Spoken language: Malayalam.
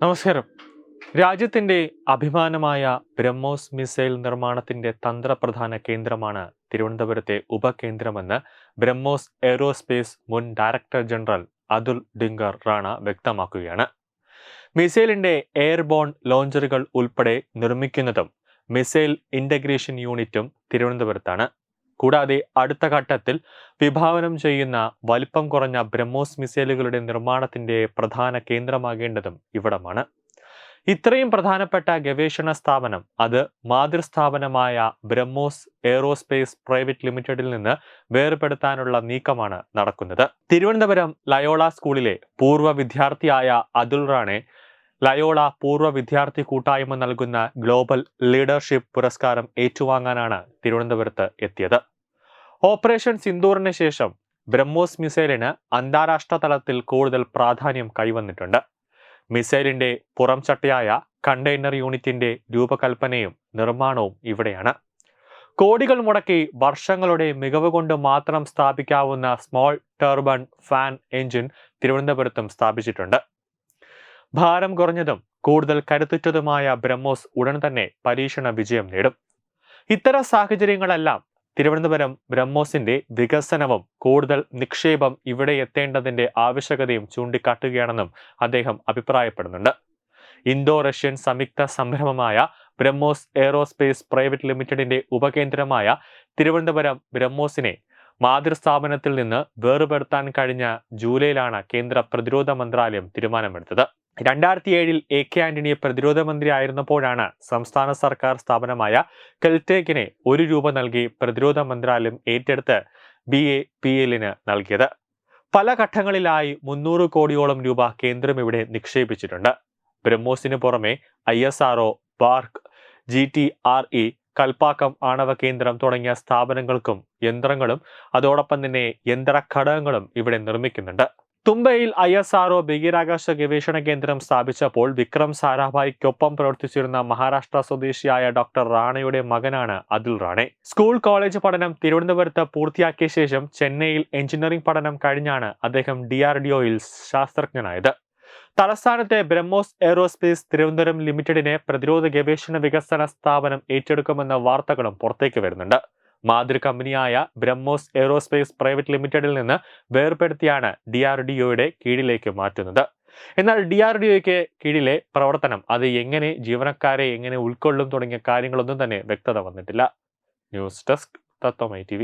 നമസ്കാരം. രാജ്യത്തിന്റെ അഭിമാനമായ ബ്രഹ്മോസ് മിസൈൽ നിർമ്മാണത്തിന്റെ തന്ത്രപ്രധാന കേന്ദ്രമാണ് തിരുവനന്തപുരത്തെ ഉപകേന്ദ്രമെന്ന് ബ്രഹ്മോസ് എയ്റോസ്പേസ് മുൻ ഡയറക്ടർ ജനറൽ അതുൽ ഡിങ്കർ റാണ വ്യക്തമാക്കുകയാണ്. മിസൈലിന്റെ എയർബോൺ ലോഞ്ചറുകൾ ഉൾപ്പെടെ നിർമ്മിക്കുന്നതും മിസൈൽ ഇന്റഗ്രേഷൻ യൂണിറ്റും തിരുവനന്തപുരത്താണ്. കൂടാതെ അടുത്ത ഘട്ടത്തിൽ വിഭാവനം ചെയ്യുന്ന വലിപ്പം കുറഞ്ഞ ബ്രഹ്മോസ് മിസൈലുകളുടെ നിർമ്മാണത്തിന്റെ പ്രധാന കേന്ദ്രമാകേണ്ടതും ഇവിടമാണ്. ഇത്രയും പ്രധാനപ്പെട്ട ഗവേഷണ സ്ഥാപനം അത് മാതൃസ്ഥാപനമായ ബ്രഹ്മോസ് എയറോസ്പേസ് പ്രൈവറ്റ് ലിമിറ്റഡിൽ നിന്ന് വേർപെടുത്താനുള്ള നീക്കമാണ് നടക്കുന്നത്. തിരുവനന്തപുരം ലയോള സ്കൂളിലെ പൂർവ വിദ്യാർത്ഥിയായ അതുൽ റാണെ ലയോള പൂർവ വിദ്യാർത്ഥി കൂട്ടായ്മ നൽകുന്ന ഗ്ലോബൽ ലീഡർഷിപ്പ് പുരസ്കാരം ഏറ്റുവാങ്ങാനാണ് തിരുവനന്തപുരത്ത് എത്തിയത്. ഓപ്പറേഷൻ സിന്ദൂറിന് ശേഷം ബ്രഹ്മോസ് മിസൈലിന് അന്താരാഷ്ട്ര തലത്തിൽ കൂടുതൽ പ്രാധാന്യം കൈവന്നിട്ടുണ്ട്. മിസൈലിന്റെ പുറം ചട്ടയായ കണ്ടെയ്നർ യൂണിറ്റിന്റെ രൂപകൽപ്പനയും നിർമ്മാണവും ഇവിടെയാണ്. കോടികൾ മുടക്കി വർഷങ്ങളുടെ മികവ് കൊണ്ട് മാത്രം സ്ഥാപിക്കാവുന്ന സ്മോൾ ടർബൺ ഫാൻ എഞ്ചിൻ തിരുവനന്തപുരത്തും സ്ഥാപിച്ചിട്ടുണ്ട്. ഭാരം കുറഞ്ഞതും കൂടുതൽ കരുത്തുറ്റതുമായ ബ്രഹ്മോസ് ഉടൻ തന്നെ പരീക്ഷണ വിജയം നേടും. ഇത്തരം സാഹചര്യങ്ങളെല്ലാം തിരുവനന്തപുരം ബ്രഹ്മോസിന്റെ വികസനവും കൂടുതൽ നിക്ഷേപം ഇവിടെ എത്തേണ്ടതിന്റെ ആവശ്യകതയും ചൂണ്ടിക്കാട്ടുകയാണെന്നും അദ്ദേഹം അഭിപ്രായപ്പെടുന്നുണ്ട്. ഇന്തോ റഷ്യൻ സംയുക്ത സംരംഭമായ ബ്രഹ്മോസ് എയറോസ്പേസ് പ്രൈവറ്റ് ലിമിറ്റഡിന്റെ ഉപകേന്ദ്രമായ തിരുവനന്തപുരം ബ്രഹ്മോസിനെ മാതൃസ്ഥാപനത്തിൽ നിന്ന് വേർപെടുത്താൻ കഴിഞ്ഞ ജൂലൈയിലാണ് കേന്ദ്ര പ്രതിരോധ മന്ത്രാലയം തീരുമാനമെടുത്തത്. രണ്ടായിരത്തി ഏഴിൽ എ കെ ആന്റണി പ്രതിരോധ മന്ത്രി ആയിരുന്നപ്പോഴാണ് സംസ്ഥാന സർക്കാർ സ്ഥാപനമായ കെൽറ്റേക്കിനെ ഒരു രൂപ നൽകി പ്രതിരോധ മന്ത്രാലയം ഏറ്റെടുത്ത് ബി എ പി എല്ലിന് നൽകിയത്. പല ഘട്ടങ്ങളിലായി മുന്നൂറ് കോടിയോളം രൂപ കേന്ദ്രം ഇവിടെ നിക്ഷേപിച്ചിട്ടുണ്ട്. ബ്രഹ്മോസിന് പുറമെ I S R O G T R E Kalpakkam ആണവ കേന്ദ്രം തുടങ്ങിയ സ്ഥാപനങ്ങൾക്കും യന്ത്രങ്ങളും അതോടൊപ്പം തന്നെ യന്ത്ര ഘടകങ്ങളും ഇവിടെ നിർമ്മിക്കുന്നുണ്ട്. തുമ്പയിൽ ഐ എസ് ആർ ബഹിരാകാശ ഗവേഷണ കേന്ദ്രം സ്ഥാപിച്ചപ്പോൾ വിക്രം സാരാഭായിക്കൊപ്പം പ്രവർത്തിച്ചിരുന്ന മഹാരാഷ്ട്ര സ്വദേശിയായ ഡോക്ടർ റാണയുടെ മകനാണ് അതുൽ റാണെ. സ്കൂൾ കോളേജ് പഠനം തിരുവനന്തപുരത്ത് പൂർത്തിയാക്കിയ ശേഷം ചെന്നൈയിൽ എഞ്ചിനീയറിംഗ് പഠനം കഴിഞ്ഞാണ് അദ്ദേഹം ഡി ആർ ഡി ഒയിൽ ശാസ്ത്രജ്ഞനായത്. തലസ്ഥാനത്തെ ബ്രഹ്മോസ് എയറോസ്പേസ് തിരുവനന്തപുരം ലിമിറ്റഡിനെ പ്രതിരോധ ഗവേഷണ വികസന സ്ഥാപനം ഏറ്റെടുക്കുമെന്ന വാർത്തകളും പുറത്തേക്ക് വരുന്നുണ്ട്. മാതൃ കമ്പനിയായ ബ്രഹ്മോസ് എയ്റോസ്പേസ് പ്രൈവറ്റ് ലിമിറ്റഡിൽ നിന്ന് വേർപെടുത്തിയാണ് ഡി ആർ ഡി ഒയുടെ കീഴിലേക്ക് മാറ്റുന്നത്. എന്നാൽ ഡി ആർ ഡി ഒയ്ക്ക് കീഴിലെ പ്രവർത്തനം അത് എങ്ങനെ ജീവനക്കാരെ എങ്ങനെ ഉൾക്കൊള്ളും തുടങ്ങിയ കാര്യങ്ങളൊന്നും തന്നെ വ്യക്തത വന്നിട്ടില്ല. ന്യൂസ് ഡെസ്ക് തത്വമൈ ടി